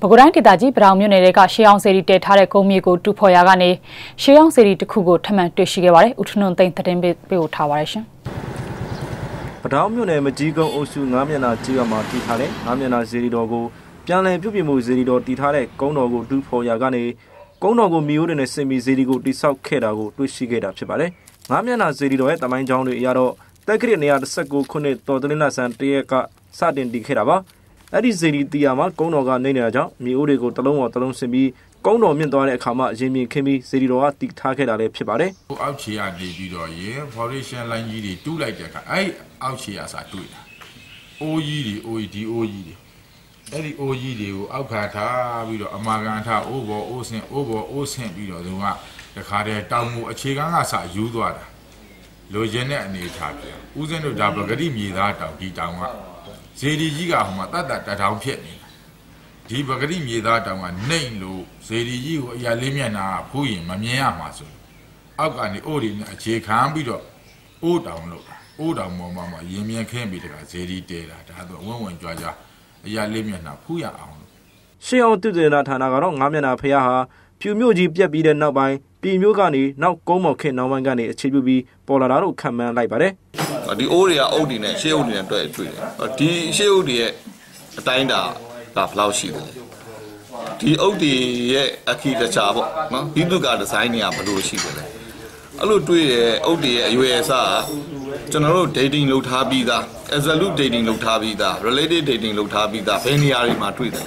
ပဲခူးတိုင်းဒေသကြီးပတောင်မြို့နယ်ကရှေးအောင်စေရီတည်ထားတဲ့ကုန်းမြေကိုတူဖော်ရာကနေရှေးအောင်စေရီတစ်ခုကိုထမှန်တွေ့ရှိခဲ့ပါတယ်။ဦးထွန်းသိန်းသတင်းပေးပို့ထားပါတယ်ရှင်။ပတောင်မြို့နယ်မကြီးကုန်းအုပ်စုငားမျက်နှာကြီးရွာမှာတည်ထားတဲ့ငားမျက်နှာစေရီတော်ကိုပြန်လည်ပြုပြင်မှုစေရီတော်တည်ထားတဲ့ကုန်းတော်ကိုတူဖော်ရာကနေကုန်းတော်ကိုမျိုးတွေနဲ့စင်မီစေရီကိုတိဆောက်ခဲ့တာကိုတွေ့ရှိခဲ့တာဖြစ်ပါတယ်။ငားမျက်နှာစေရီတော်ရဲ့တမိုင်းကြောင်းတွေအရတော့တက်ကရစ်119ခုနှစ်တော်တလင်းလဆန်တရက်ကစတင်တည်ခဲ့တာပါ။ အဲ့ဒီဇေဒီတီယာမှာကုန်းတော်ကနေနေတာကြောင့်မြေအိုးတွေကိုတလုံးပေါ်တလုံးဆင်ပြီးကုန်းတော်မြင့်သွားတဲ့အခါမှာရင်မြင်ခင်းပြီးဇေဒီတော်ကတီထားခဲ့တာလည်းဖြစ်ပါတယ်။ဟိုအောက်ခြေကနေပြီးတော့ရေ foundation line ကြီးတွေတူးလိုက်တဲ့အခါအဲ့အောက်ခြေအစားတွေ့တာ။အိုးကြီးတွေအိုးကြီးဒီအိုးကြီးတွေအဲ့ဒီအိုးကြီးတွေကိုအောက်ခံထားပြီးတော့အမာကန်ထားအိုးပေါ်အိုးဆင်အိုးပေါ်အိုးဆင်ပြီးတော့သူကတခါတည်းတောင်မူအခြေခံကစယူသွားတာ လိုချင်တဲ့အနေထားပြန်ဦးစင်းတို့ဒါပဂတိမြေသားတောင်ဒီတောင်ကဇေဒီကြီးကဟိုမှာတတ်တတ်တထောင်ဖြစ်နေတာဒီပဂတိမြေသားတောင်ကနှိမ့်လို့ဇေဒီကြီးကိုအရာလေးမျက်နှာဖူးရင်မမြင်ရမှာဆိုအောက်ကနေအိုးတွေနဲ့အခြေခံပြီးတော့အိုးတောင်လို့အိုးတောင်ပေါ်မှာမှာရင်မြင်ခင်းပြီးတကဇေဒီတဲတာဒါဆိုဝင်းဝင်ကြွားကြွားအရာလေးမျက်နှာဖူးရအောင်လို့ရှေးအောင်တုတေနာဌာနကတော့ငါးမျက်နှာဖះဟာ ဖြူမြို့ကြီးပြက်ပြီးတဲ့နောက်ပိုင်းပြည်မျိုးကနေနောက်ကုန်းမော်ခေနောက်ပိုင်းကနေအခြေပြုပြီးပေါ်လာတာလို့ခံမှန်းလိုက်ပါတယ်ဒီအိုးတွေကအုတ်တွေနဲ့ရှေးအုတ်တွေနဲ့တွေ့တွေ့တယ်ဒီရှေးအုတ်တွေရဲ့အတိုင်းတာကဘယ်လောက်ရှိတယ်ဒီအုတ်တွေရဲ့အခီတခြားပေါ့နော်ဒီတုကဒီဇိုင်းတွေကဘယ်လိုရှိတယ်လဲအဲ့လိုတွေ့ရဲ့အုတ်တွေရဲ့အရွယ်အစားကျွန်တော်တို့ dating လုပ်ထားပြီးသား absolute dating လုပ်ထားပြီးသား related dating လုပ်ထားပြီးသားဘယ်နေရာတွေမှာတွေ့တယ်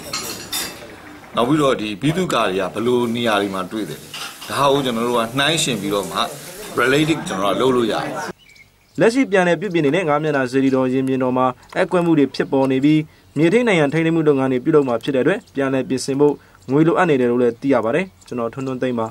နောက်ပြီးတော့ဒီဘီတုကာတွေကဘယ်လိုနေရာတွေမှာတွေ့တယ်ဒါကိုကျွန်တော်တို့ကနှိုင်းရှင်ပြီးတော့မှ related ကျွန်တော်တို့လုပ်လို့ရတယ်လက်ရှိပြန်လည်ပြုပြင်နေတဲ့ငါးမျက်နှာစေတီတော်ရင်မြင်တော်မှာအကွက်မှုတွေဖြစ်ပေါ်နေပြီးမြေထိန်နိုင်ငံထိန်းသိမ်းမှုလုပ်ငန်းတွေပြုလုပ်မှာဖြစ်တဲ့အတွက်ပြန်လည်ပြင်ဆင်ဖို့ငွေလိုအပ်နေတယ်လို့လည်းသိရပါတယ်ကျွန်တော်ထွန်းထွန်းသိမ်းပါ